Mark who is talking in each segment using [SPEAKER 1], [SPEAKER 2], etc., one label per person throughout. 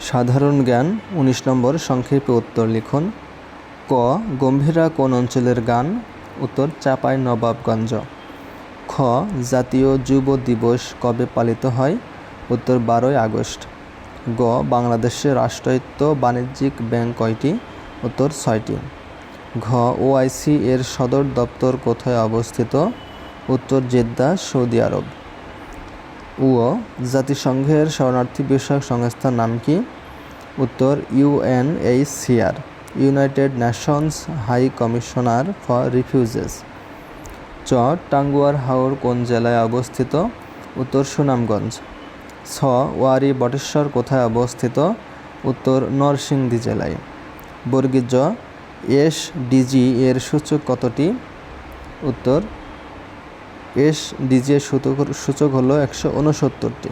[SPEAKER 1] সাধারণ জ্ঞান, উনিশ নম্বর সংক্ষেপে উত্তর লিখুন। ক, গম্ভীরা কোন অঞ্চলের গান? উত্তর, চাপাই নবাবগঞ্জ। খ, জাতীয় যুব দিবস কবে পালিত হয়? উত্তর, বারোই আগস্ট। গ বাংলাদেশের রাষ্ট্রায়ত্ত বাণিজ্যিক ব্যাংক কয়টি? উত্তর, ছয়টি। ঘ, ওআইসি এর সদর দপ্তর কোথায় অবস্থিত? উত্তর, জেদ্দা, সৌদি আরব। ও জাতিসংঘের শরণার্থী বিষয়ক সংস্থার নাম কি? উত্তর UNHCR united nations high commissioner for refugees. চ, টাঙ্গুয়ার হাওর কোন জেলায় অবস্থিত? উত্তর, সুনামগঞ্জ। ছ, ওয়ারি বটেশ্বর কোথায় অবস্থিত? উত্তর, নরসিংদী জেলায়। বর্গীর জ, এস ডিজি এর সূচক কতটি? উত্তর এস ডিজি এর সূচক সূচক হলো একশো উনসত্তরটি।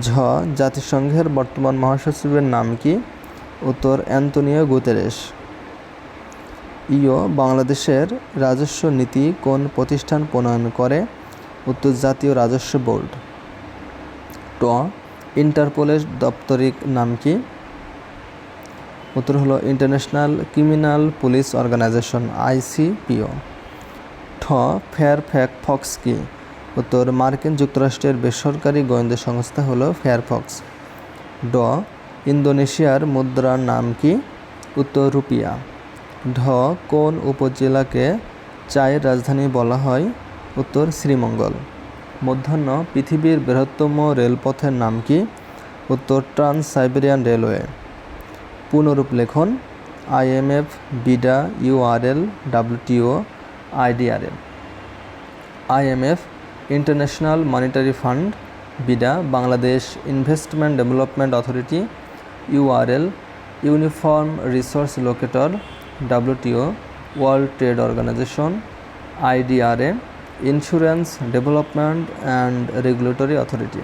[SPEAKER 1] ঝ, জাতিসংঘের বর্তমান মহাসচিবের নাম কি? উত্তর অ্যান্তনিও গুতেরেস ইও বাংলাদেশের রাজস্ব নীতি কোন প্রতিষ্ঠান প্রণয়ন করে? উত্তর, জাতীয় রাজস্ব বোর্ড। ট, ইন্টারপোলের দাপ্তরিক নাম কি? উত্তর হলো international criminal police organization ICPO ঠ ফেয়ার ফ্যাক ফক্স কি? উত্তর, মার্কিন যুক্তরাষ্ট্রের বেসরকারি গোয়েন্দা সংস্থা হলো ফেয়ারফক্স ড, ইন্দোনেশিয়ার মুদ্রার নাম কি? উত্তর, রুপিয়া। ঢ, কোন উপজেলাকে চায়ের রাজধানী বলা হয়? উত্তর, শ্রীমঙ্গল। মধ্যাহ্ন, পৃথিবীর বৃহত্তম রেলপথের নাম কি? উত্তর ট্রান্স সাইবেরিয়ান রেলওয়ে। পুনরূপ লেখন IMF BIDA URL WTO IDRL. IMF, international monetary fund, BIDA, Bangladesh investment development authority, URL, uniform resource locator, WTO, world trade organization, IDRA, insurance development and regulatory authority.